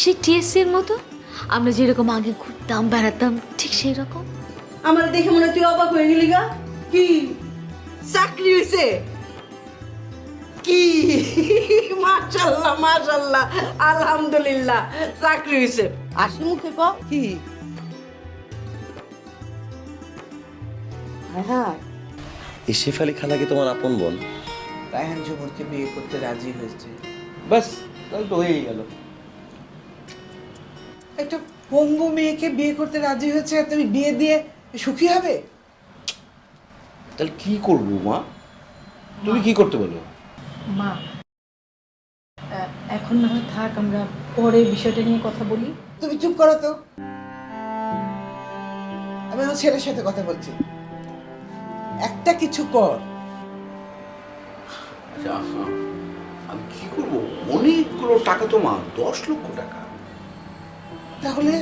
সেই টিএসসির মতো? আমরা যেরকম আগে ঘুরতাম বেড়াতাম ঠিক সেই রকম আমার দেখে মনে হয় তুই অবাক হয়ে গেলি গা। কি? চাকরি হয়েছে কি? মাশাল্লাহ মাশাল্লাহ আলহামদুলিল্লাহ চাকরি হয়েছে আসি মুখে ক। কি? হ্যাঁ এই শেফালি খালা কি তোমার আপন বোন? রায়হান ঝুমুরকে বিয়ে করতে রাজি হয়েছে। ব্যাস তাহলে তো হয়েই গেল। একটা পঙ্গু মেয়েকে বিয়ে করতে রাজি হয়েছে আর তুমি বিয়ে দিয়ে সুখী হবে? তাহলে কি করব মা? তুমি কি করতে বলো? মা এখন না হয় থাক আমরা পরে বিষয়টা নিয়ে কথা বলি। তুমি চুপ করো তো। আমি আমার ছেলের সাথে কথা বলছি। একটা কিছু কর। আচ্ছা আমি কি করব? অনেকগুলো টাকা তো মা দশ লক্ষ টাকা। তাহলে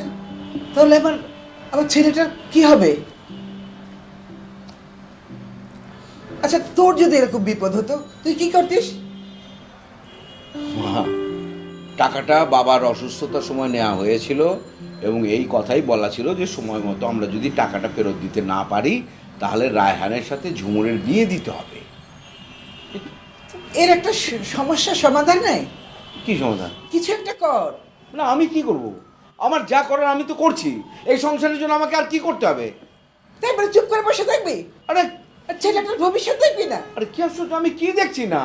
তাহলে আমার আমার ছেলেটার কি হবে? আচ্ছা তোর যদি এরকম বিপদ হতো তুই কি করতিস? মা টাকাটা বাবার অসুস্থতার সময় নেওয়া হয়েছিল এবং এই কথাই বলা ছিল যে সময় মতো আমরা যদি টাকাটা ফেরত দিতে না পারি তাহলে রায়হানের সাথে ঝুমুরের বিয়ে দিতে হবে। এর একটা সমস্যার সমাধান নেই? কি সমাধান? কিছু একটা কর। না আমি কি করব? আমার যা করার আমি তো করছি। এই সংসারের জন্য আমাকে আর কি করতে হবে? তারপরে চুপ করে বসে থাকবি আরে ছেলেটার ভবিষ্যৎ দেখবি না? আরে কি আশ্চর্য আমি কি দেখছি না?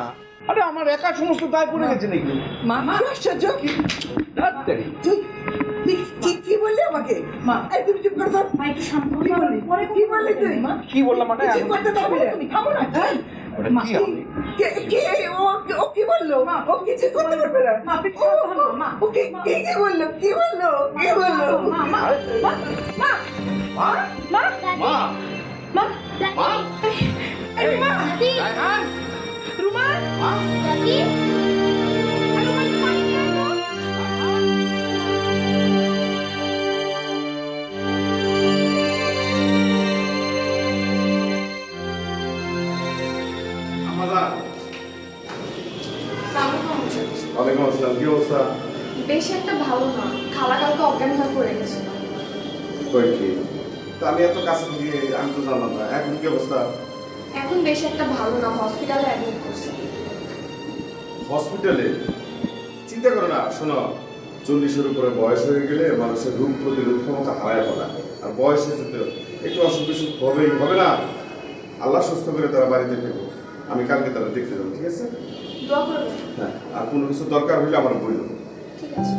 আরে আমার একা সমস্ত দায় পড়ে গেছে নাকি? মা মা আশ্চর্য। ধ্যাত্তেরি। তুই তুই কি কি বললি আমাকে? মা। এই তুমি চুপ করে থাক। মা একটু শান্ত কি বললি? কি বললি তুই? কি বললাম মানে? কিছু করতে পারবি তুমি থামো না। ওটা কি হবে কে কে ও ও কি বলল মা ও কিছু করতে পারবে না মা আপনি কি বলল মা ও কে কে কি বলল কি বলল কে বলল মা মা মা মা মা চল্লিশের উপরে বয়স হয়ে গেলে মানুষের রোগ প্রতিরোধ ক্ষমতা হারায় ফেলা। আর বয়স হিসেবে একটু অসুখ বিসুখ হবেই হবে না। আল্লাহ সুস্থ করে তারা বাড়িতে ফেলব আমি কালকে তারা দেখতে যাব ঠিক আছে? হ্যাঁ আর কোনো কিছু দরকার হলে আমার বই ঠিক আছে।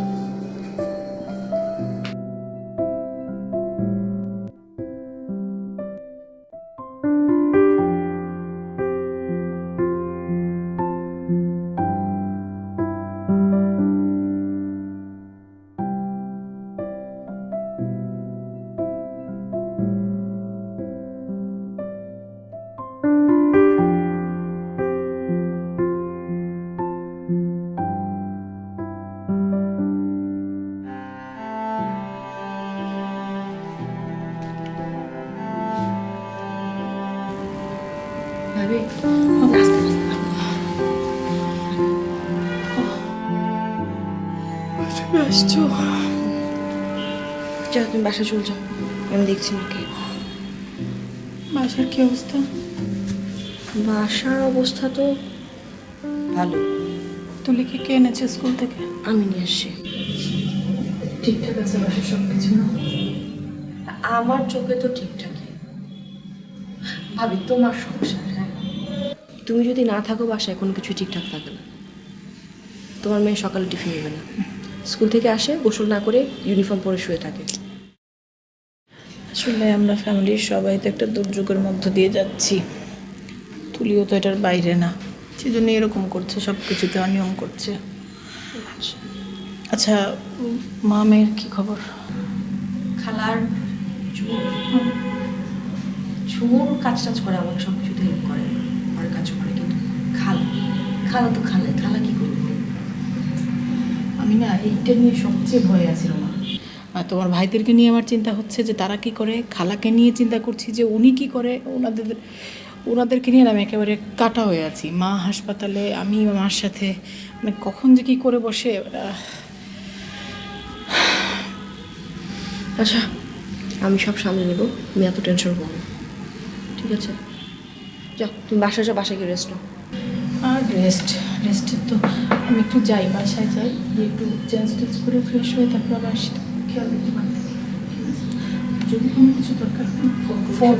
ভাবি। আস্তে আস্তে তুমি আসছো? যা তুমি বাসা চলে যাও। আমি দেখছি নাকি বাসার কি অবস্থা? বাসার অবস্থা তো ভালো। তুলিকে কে এনেছে স্কুল থেকে? আমি নিয়ে আসছি। ঠিকঠাক আছে বাসার সব কিছু না? আমার চোখে তো ঠিকঠাকই। ভাবি তোমার হ্যাঁ তুমি যদি না থাকো বাসায় কোনো কিছু ঠিকঠাক থাকে না। তোমার মেয়ে সকালে টিফিন নেবে না। স্কুল থেকে আসে গোসল না করে ইউনিফর্ম পরে শুয়ে থাকে। আসলে আমরা ফ্যামিলির সবাই তো একটা দুর্যোগের মধ্য দিয়ে যাচ্ছি। তুলিও তো এটার বাইরে না। সেজন্য এরকম করছে সব কিছুতে অনিয়ম করছে। আচ্ছা মা মেয়ের কী খবর? খালার ঝুমুর ঝুমুর কাজ টাজ করে আমাকে সব কিছুতে হেল্প করে। ঘরের কাজ করে কিন্তু খালা খালা তো খালা খালা কি করবে? আমি না, এইটা নিয়ে সবচেয়ে ভয় আছি মা তোমার ভাইদেরকে নিয়ে আমার চিন্তা হচ্ছে যে তারা কি করে? খালাকে নিয়ে চিন্তা করছি যে উনি কি করে? ওনাদের, ওনাদেরকে নিয়ে আমি একেবারে কাটা হয়ে আছি। মা হাসপাতালে, আমি মার সাথে মানে কখন যে কি করে বসে আচ্ছা আমি সব সামলে নেব। তুমি এত টেনশন করো না। ঠিক আছে? যাও তুমি বাসায় যাও বাসায় গিয়ে রেস্ট নাও। আর রেস্ট রেস্টের তো আমি একটু যাই বাসায় যাই গিয়ে একটু চেঞ্জ টেঞ্জ করে ফ্রেশ হয়ে তারপর আবার আসি। খেয়াল রাখতে পারি যদি কোনো কিছু দরকার ফোন ফোন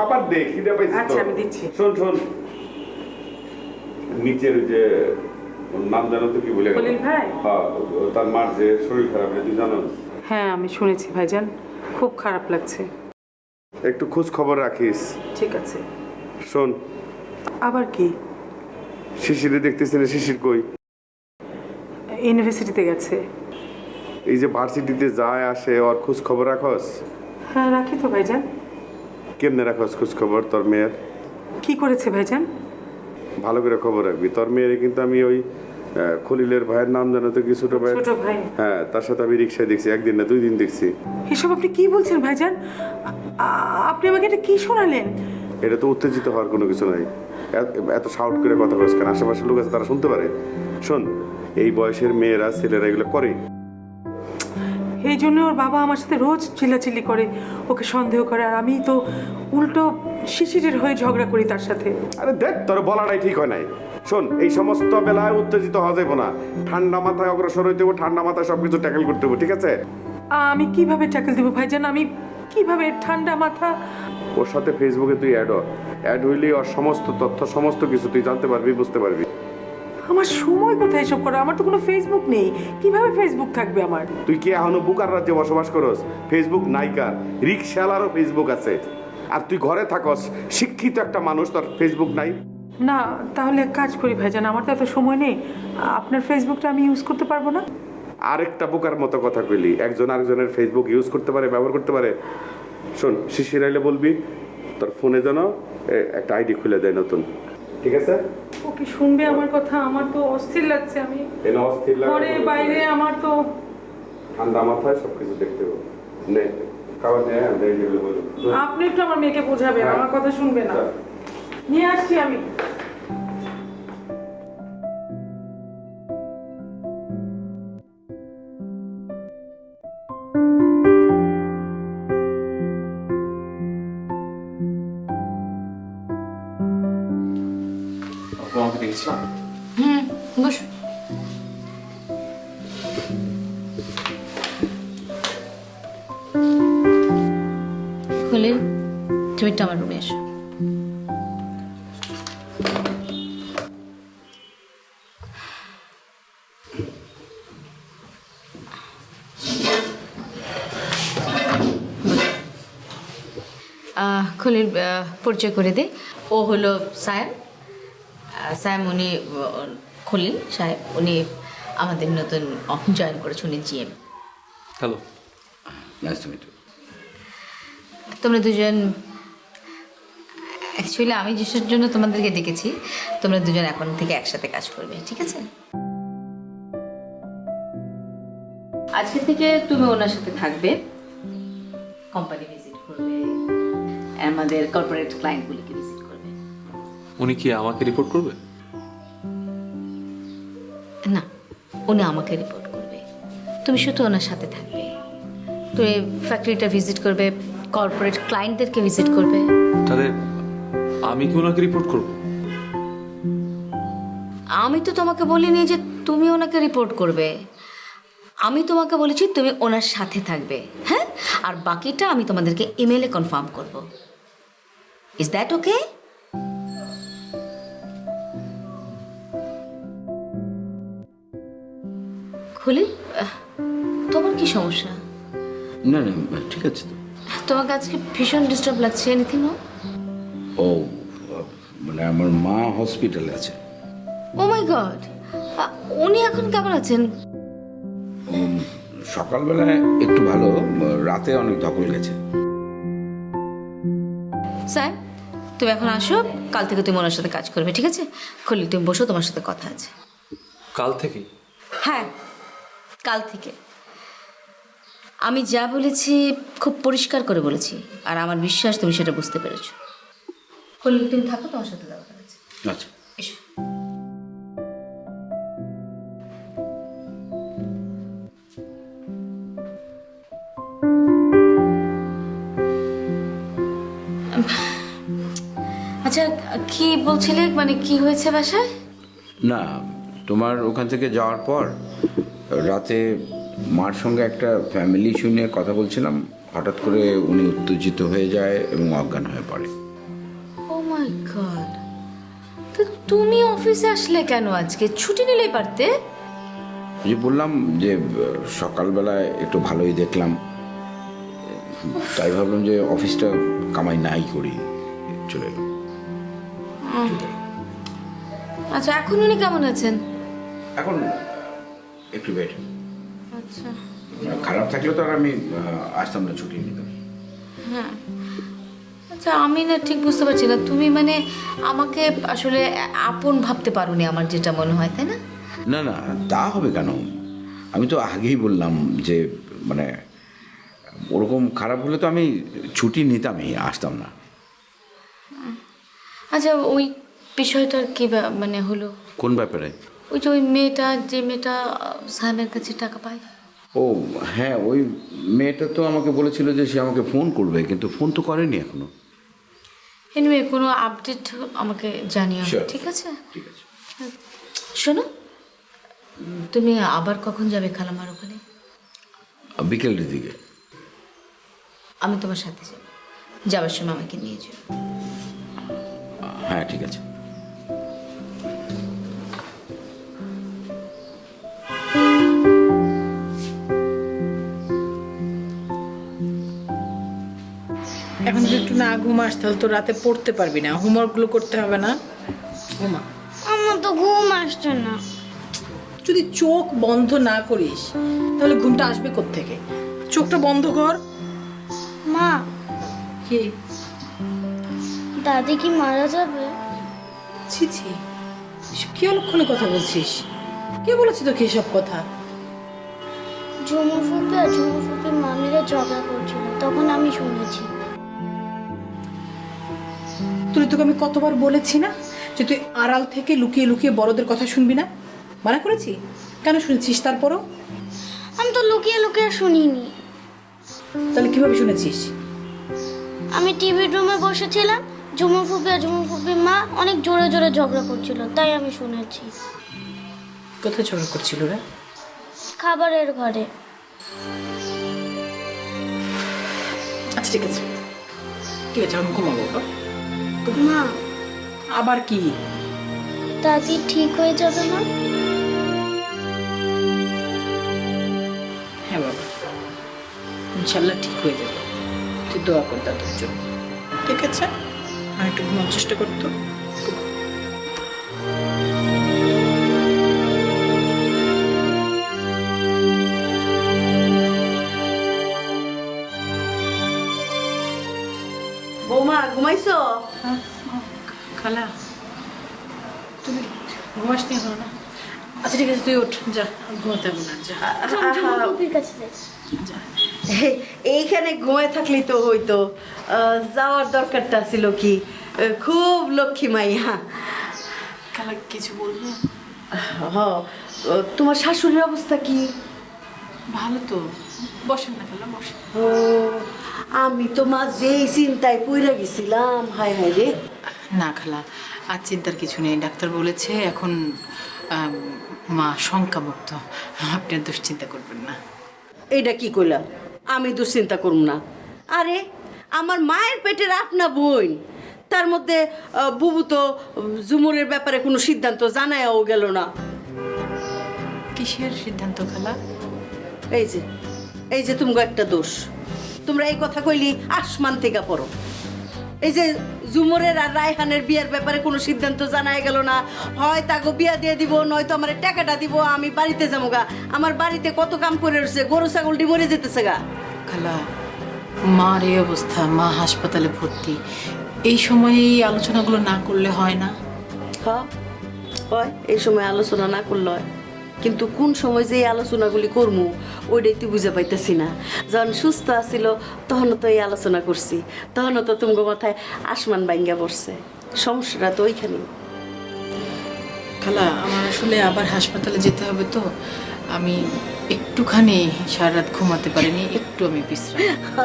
খাবার দে খিদে পাইছি আচ্ছা, আমি দিচ্ছি। শোন শোন। নিচের যে নাম জানো তো কি বলে খলিল ভাই? হ্যাঁ তার মার যে শরীর খারাপ তুই জানো হ্যাঁ আমি শুনেছি ভাইজান। খুব খারাপ লাগছে। একটু খোঁজ খবর রাখিস। ঠিক আছে। শোন। আবার কি? শিশিরে দেখতেছি না শিশির কই? ইউনিভার্সিটিতে গেছে। এই যে ভার্সিটিতে যায় আসে ওর খোঁজ খবর রাখস? হ্যাঁ রাখি তো ভাইজান। কেমনে রাখস খোঁজ খবর? তোর মেয়ের? কি করেছে ভাইজান? ভালো করে খবর রাখবি। তোর মেয়ের কিন্তু আমি ওই খলিলের ভাইয়ের নাম জানো তো কি ছোট ভাই? ছোট ভাই। হ্যাঁ তার সাথে আমি রিক্সায় দেখছি একদিন না দুই দিন দেখছি। এসব আপনি কি বলছেন ভাইজান? আপনি আমাকে এটা কি শোনালেন? এটা তো উত্তেজিত হওয়ার কোনো কিছু নাই। এত- শাউট করে কথা বলছ কেন? আশেপাশের লোক আছে তারা শুনতে পারে। শোন এই বয়সের মেয়েরা ছেলেরা এগুলো করে। এই জন্য ওর বাবা আমার সাথে রোজ চিল্লাচিল্লি করে ওকে সন্দেহ করে। আর আমি তো উল্টো শিশিরের হয়ে ঝগড়া করি তার সাথে। আরে দেখ তোর বলাটাই ঠিক হয় নাই। শোন এই সমস্ত বেলায় উত্তেজিত হওয়া যাবে না। ঠান্ডা মাথায় অগ্রসর হইতে হবে ঠান্ডা মাথায় সবকিছু ট্যাকেল করতে হবে ঠিক আছে? আমি কীভাবে ট্যাকেল দেবো ভাইজান? আমি কীভাবে ঠান্ডা মাথা? ওর সাথে ফেসবুকে তুই অ্যাড অ্যাড হইলে ওর সমস্ত তথ্য সমস্ত কিছু তুই জানতে পারবি বুঝতে পারবি। আমার সময় কোথায় এসব করা? আমার তো কোনো ফেসবুক নেই। কীভাবে ফেসবুক থাকবে আমার? তুই কি এখনও বুকার রাজ্যে বসবাস করস? ফেসবুক নাইকার রিক্সাওয়ালারও ফেসবুক আছে। আর তুই ঘরে থাকস শিক্ষিত একটা মানুষ তোর ফেসবুক নাই? না তাহলে এক কাজ করি ভাইজান আমার তো এত সময় নেই। আপনার ফেসবুকটা আমি ইউজ করতে পারব না? আরেকটা বোকার মতো কথা কইলি একজন আরেকজনের ফেসবুক ইউজ করতে পারে ব্যবহার করতে পারে। শোন শিশির আইলে বলবি তোর ফোনে যেন একটা আইডি খুলে দেয় নতুন। ঠিক আছে? ও কি শুনবে আমার কথা? আমার তো অস্থির লাগছে আমি কেন অস্থির লাগে ঘরে বাইরে আমার তো ঠান্ডা মাথায় সবকিছু দেখতে হবে। নে খাবার নিয়ে আয়, আমি যেগুলো আপনি একটু আমার মেয়েকে বোঝাবেন হ্যাঁ। আমার কথা শুনবে না। নিয়ে আসছি আমি। বস। খলিল তুমি আমার রুমে খলিল পরিচয় করে দে। ও হলো সায়েম। সায়েম উনি খলিল সাহেব উনি আমাদের নতুন জয়েন করেছে উনি GM. Hello nice to meet তোমরা দুজন অ্যাকচুয়ালি আমি যেসব জন্য তোমাদেরকে ডেকেছি তোমরা দুজন এখন থেকে একসাথে কাজ করবে ঠিক আছে? আজকে থেকে তুমি ওনার সাথে থাকবে। কোম্পানি ভিজিট করবে। আমাদের কর্পোরেট ক্লায়েন্টগুলিকে ভিজিট করবে। উনি কি আমাকে রিপোর্ট করবে? না উনি আমাকে রিপোর্ট করবে। তুমি শুধু ওনার সাথে থাকবে। তুমি ফ্যাক্টরিটা ভিজিট করবে কর্পোরেট ক্লায়েন্টদেরকে ভিজিট করবে। তাহলে আমি কি ওনাকে রিপোর্ট করব? আমি তো তোমাকে বলিনি যে তুমি ওনাকে রিপোর্ট করবে। আমি তোমাকে বলেছি তুমি ওনার সাথে থাকবে হ্যাঁ? আর বাকিটা আমি তোমাদেরকে ইমেলে কনফার্ম করব। ইজ দ্যাট ওকে খুলি। তোমার কি সমস্যা? না না ঠিক আছে তো। তোমাকে আজকে ভীষণ ডিস্টার্ব লাগছে। এনিথিং ও মানে আমার মা হসপিটালে আছে। ও মাই গড উনি এখন কেমন আছেন? সকালবেলায় একটু ভালো রাতে অনেক ধকল গেছে। স্যার তুমি এখন আসো। কাল থেকে তুমি ওনার সাথে কাজ করবে ঠিক আছে? খুলি তুমি বসো তোমার সাথে কথা আছে। কাল থেকে? হ্যাঁ। কাল থেকে। আমি যা বলেছি খুব পরিষ্কার করে বলেছি আর আমার বিশ্বাস তুমি সেটা বুঝতে পেরেছ। খুলি তুমি থাকো তোমার সাথে দরকার আছে। আচ্ছা। এসো। আচ্ছা কি বলছিলে? মানে কি হয়েছে বাসায়? না তোমার ওখান থেকে যাওয়ার পর রাতে মার সঙ্গে একটা ফ্যামিলি ইস্যু নিয়ে কথা বলছিলাম। হঠাৎ করে উনি উত্তেজিত হয়ে যায় এবং অজ্ঞান হয়ে পড়ে। Oh my God. তো তুমি অফিসে আসলে কেন আজকে? ছুটি নিলেই পারতে? যে বললাম যে সকালবেলায় একটু ভালোই দেখলাম। তাই ভাবলাম যে অফিসটা কামাই নাই করি চলে এলাম। আচ্ছা এখন উনি কেমন আছেন? এখন একটু বেটার আচ্ছা। খারাপ থাকলে তো আর আমি আসতাম না ছুটি নিতাম। হ্যাঁ। আচ্ছা আমি না ঠিক বুঝতে পারছি না। তুমি মানে আমাকে আসলে আপন ভাবতে পারো পারোনি আমার যেটা মনে হয় তাই না? না না তা হবে কেন? আমি তো আগেই বললাম যে মানে ওরকম খারাপ হলে তো আমি ছুটি নিতামই আসতাম না। আচ্ছা ওই বিষয়টার কি মানে হলো? কোন ব্যাপারে? ওই যে ওই মেয়েটা যে মেয়েটা সাহেবের কাছে টাকা পায়। ও হ্যাঁ ওই মেয়েটা তো আমাকে বলেছিল যে সে আমাকে ফোন করবে কিন্তু ফোন তো করেনি এখনও। এনিওয়ে কোনো আপডেট আমাকে জানিও Sure. ঠিক আছে? ঠিক আছে। শোনো তুমি আবার কখন যাবে খালামার ওখানে? বিকেলের দিকে। আমি তোমার সাথে যাব। যাওয়ার সময় আমাকে নিয়ে যাও। হ্যাঁ ঠিক আছে। এখন যদি একটু না ঘুমাস তাহলে তো রাতে পড়তে পারবি না। হোমওয়ার্কগুলো করতে হবে না? ঘুমা। আমার তো ঘুম আসছে না। যদি চোখ বন্ধ না করিস তাহলে ঘুমটা আসবে থেকে চোখটা বন্ধ কর। মা। কি? দাদি কি মারা যাবে? ছি ছি। কি অলক্ষণে কথা বলছিস? কে বলেছে তোকে এসব কথা? ঝুমু ফুপি আর ঝুমু মামিরা ঝগড়া করছিল তখন আমি শুনেছি। তুই তোকে আমি কতবার বলেছি না যে তুই আড়াল থেকে লুকিয়ে লুকিয়ে বড়দের কথা শুনবি না? মানা করেছি? কেন শুনেছিস তারপরও? আমি তো লুকিয়ে লুকিয়ে শুনিনি। তাহলে কীভাবে শুনেছিস? আমি টিভির রুমে বসেছিলাম ঝুমু ফুপি আর ঝুমু ফুপির মা অনেক জোরে জোরে ঝগড়া করছিল তাই আমি শুনেছি। কোথায় ঝগড়া করছিল রে? খাবারের ঘরে। আচ্ছা ঠিক আছে। ঠিক আছে আমি ঘুমাবো মা আবার কি? দাদি ঠিক হয়ে যাবে না? হ্যাঁ বাবা ইনশাল্লাহ ঠিক হয়ে যাবে। তুই দোয়া কর দাদুর জন্য। ঠিক আছে? আর একটু ঘুমার চেষ্টা করতো খালা তুমি ঘুমাস নি না? আচ্ছা ঠিক আছে তুই ওঠ যা ঘুমাতে হবে না যা। ফুপির যা। এই- এইখানে ঘুমায় থাকলেই তো হইতো। যাওয়ার দরকারটা ছিল কি? খুব লক্ষ্মী মাইয়া খালা কিছু বলবে? হ তোমার শাশুড়ির অবস্থা কি? ভালো তো। বসেন না খালা বসেন। ও আমি তো মা যেই চিন্তায় পইরা গেছিলাম হায় হায় রে। না খালা আর চিন্তার কিছু নেই। ডাক্তার বলেছে এখন মা শঙ্কামুক্ত। আপনি আর দুশ্চিন্তা করবেন না। এইটা কি কইলা? আমি দুশ্চিন্তা করব না। আরে আমার মায়ের পেটের আপনা বোন তার মধ্যে বুবু তো উম, ঝুমুরের ব্যাপারে কোনো সিদ্ধান্ত জানায়ও গেল না। কিসের সিদ্ধান্ত খালা? এই যে এই যে তুমি একটা দোষ। তোমরা এই কথা কইলি আসমান থেকে পড়ো। এই যে জুমরের আর রায়হানের বিয়ের ব্যাপারে কোনো সিদ্ধান্ত জানাই গেল না। হয় তাকে বিয়া দিয়ে দিব নয়তো আমার টাকাটা দিব আমি বাড়িতে যাব গা। আমার বাড়িতে কত কাম করে রয়েছে গরু ছাগলটি মরে যেতেছে গা। খালা মার এই অবস্থা মা হাসপাতালে ভর্তি। এই সময়ে এই আলোচনাগুলো না করলে হয় না? হ্যাঁ হয় এই সময় আলোচনা না করলে হয়। কিন্তু কোন সময় যে এই আলোচনাগুলি করমু ওইটাই তুই বুঝে পাইতেছি না। যখন সুস্থ আছিল তখনও তো এই আলোচনা করছি। তখনও তো তুমি মাথায় আসমান বাইঙ্গা পড়ছে। সমস্যাটা তো ওইখানেই। খালা আমার আসলে আবার হাসপাতালে যেতে হবে তো। আমি একটুখানি সারা রাত ঘুমাতে পারিনি একটু আমি বিশ্রাম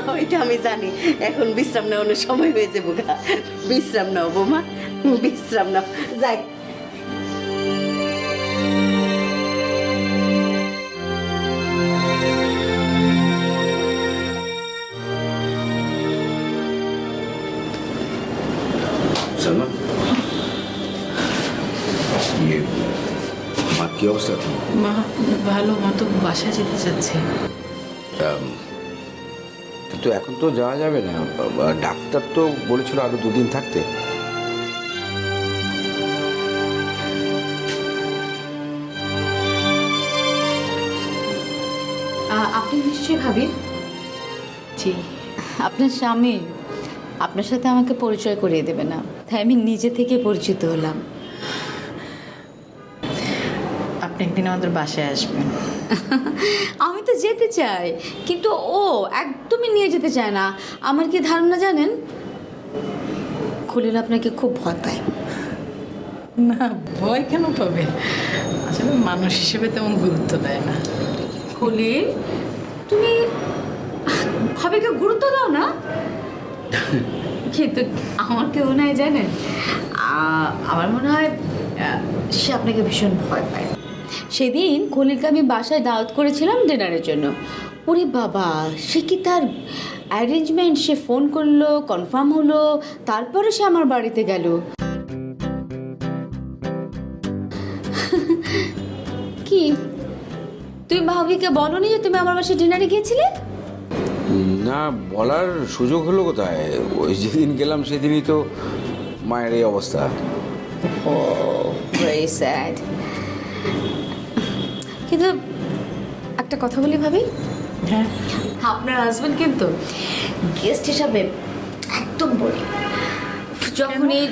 ওইটা আমি জানি। এখন বিশ্রাম নেওয়ার সময় হয়ে যাব গা। বিশ্রাম নাও বোমা বিশ্রাম নাও। যাই। কি অবস্থা? মা ভালো মা তো বাসায় যেতে চাচ্ছে। কিন্তু এখন তো যাওয়া যাবে না। ডাক্তার তো বলেছিল আরও দুদিন থাকতে। আপনি নিশ্চয়ই ভাবি? জি আপনার স্বামী আপনার সাথে আমাকে পরিচয় করিয়ে দেবে না। তাই আমি নিজে থেকে পরিচিত হলাম। আপনি একদিন আমাদের বাসায় আসবেন আমি তো যেতে চাই কিন্তু ও একদমই নিয়ে যেতে চায় না। আমার কি ধারণা জানেন? খলিল আপনাকে খুব ভয় পায়। না ভয় কেন পাবে? আসলে মানুষ হিসেবে তেমন গুরুত্ব দেয় না। খলিল তুমি ভাবিকে গুরুত্ব দাও না? কিন্তু আমার কেউ নাই জানেন। আমার মনে হয় সে আপনাকে ভীষণ ভয় পায়। সেদিন খলিলকে আমি বাসায় দাওয়াত করেছিলাম ডিনারের জন্য। ওরে বাবা সে কি তার অ্যারেঞ্জমেন্ট সে ফোন করল কনফার্ম হলো তারপরে সে আমার বাড়িতে গেল। কি? তুমি ভাবিকে বলনি যে তুমি আমার বাসায় ডিনারে গিয়েছিলে? না বলার সুযোগ হলো কোথায়? ওই যেদিন গেলাম সেদিনই তো মায়ের এই অবস্থা। ও ভেরি স্যাড কিন্তু একটা কথা বলি ভাবি? হ্যাঁ। আপনার হাজবেন্ড কিন্তু গেস্ট হিসাবে একদম বলি যখনই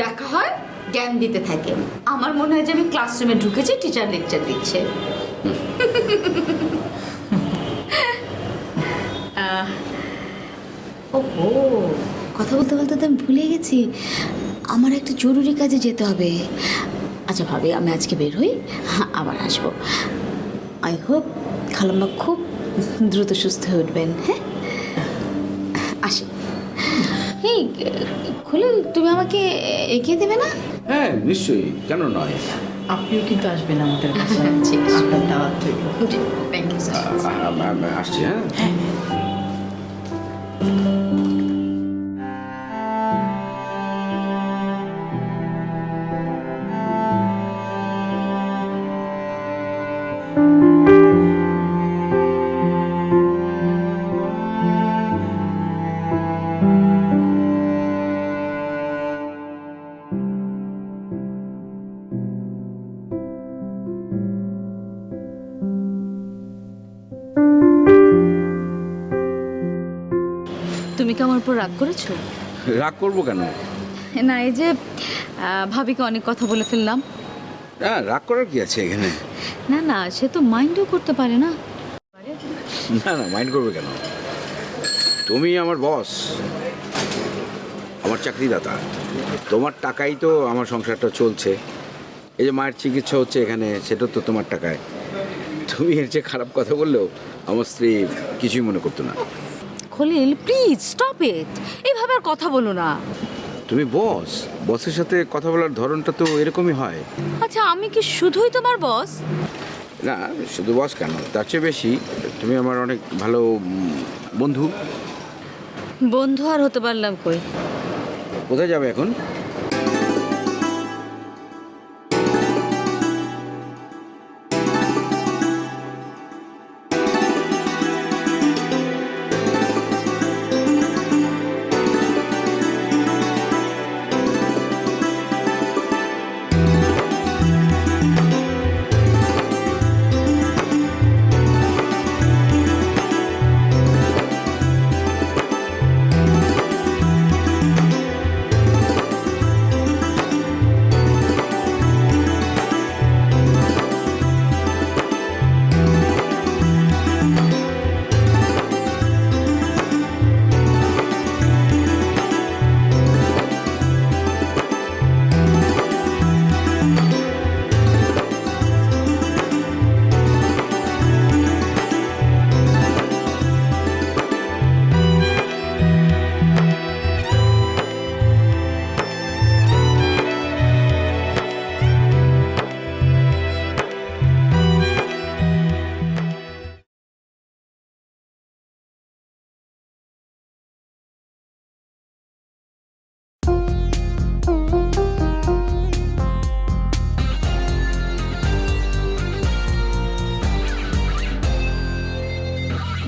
দেখা হয় জ্ঞান দিতে থাকে। আমার মনে হয় যে আমি ক্লাসরুমে ঢুকেছি টিচার লেকচার দিচ্ছে। ওহো কথা বলতে বলতে তো আমি ভুলে গেছি। আমার একটা জরুরি কাজে যেতে হবে। আচ্ছা ভাবি আমি আজকে বের হই আবার আসব। আই হোপ খালাম্মা খুব দ্রুত সুস্থ হয়ে উঠবেন হ্যাঁ? আসি। এই খুলে তুমি আমাকে এগিয়ে দেবে না? হ্যাঁ নিশ্চয়ই কেন নয়? আপনিও কিন্তু আসবেন আমাদের কাছে। ঠিক আছে। আপনার দাওয়াত রইল। থ্যাংক ইউ স্যার আসছি হ্যাঁ? আসছি হ্যাঁ। রাগ করব কেন? না এই যে ভাবিকে অনেক কথা বলে ফেললাম। না রাগ করার কি আছে এখানে? না না সে তো মাইন্ডও করতে পারে না। না না মাইন্ড করবে কেন? তুমি আমার বস আমার চাকরিদাতা। তোমার টাকাই তো আমার সংসারটা চলছে। এই যে মায়ের চিকিৎসা হচ্ছে এখানে সেটা তো তোমার টাকায়। তুমি এর চেয়ে খারাপ কথা বললেও আমার স্ত্রী কিছুই মনে করতো না। খলিল প্লিজ স্টপ ইট এইভাবে আর কথা বলো না। তুমি বস বসের সাথে কথা বলার ধরনটা তো এরকমই হয়। আচ্ছা আমি কি শুধুই তোমার বস না শুধু বস কেন? তার চেয়ে বেশি তুমি আমার অনেক ভালো বন্ধু। বন্ধু আর হতে পারলাম কই? কোথায় যাবে এখন?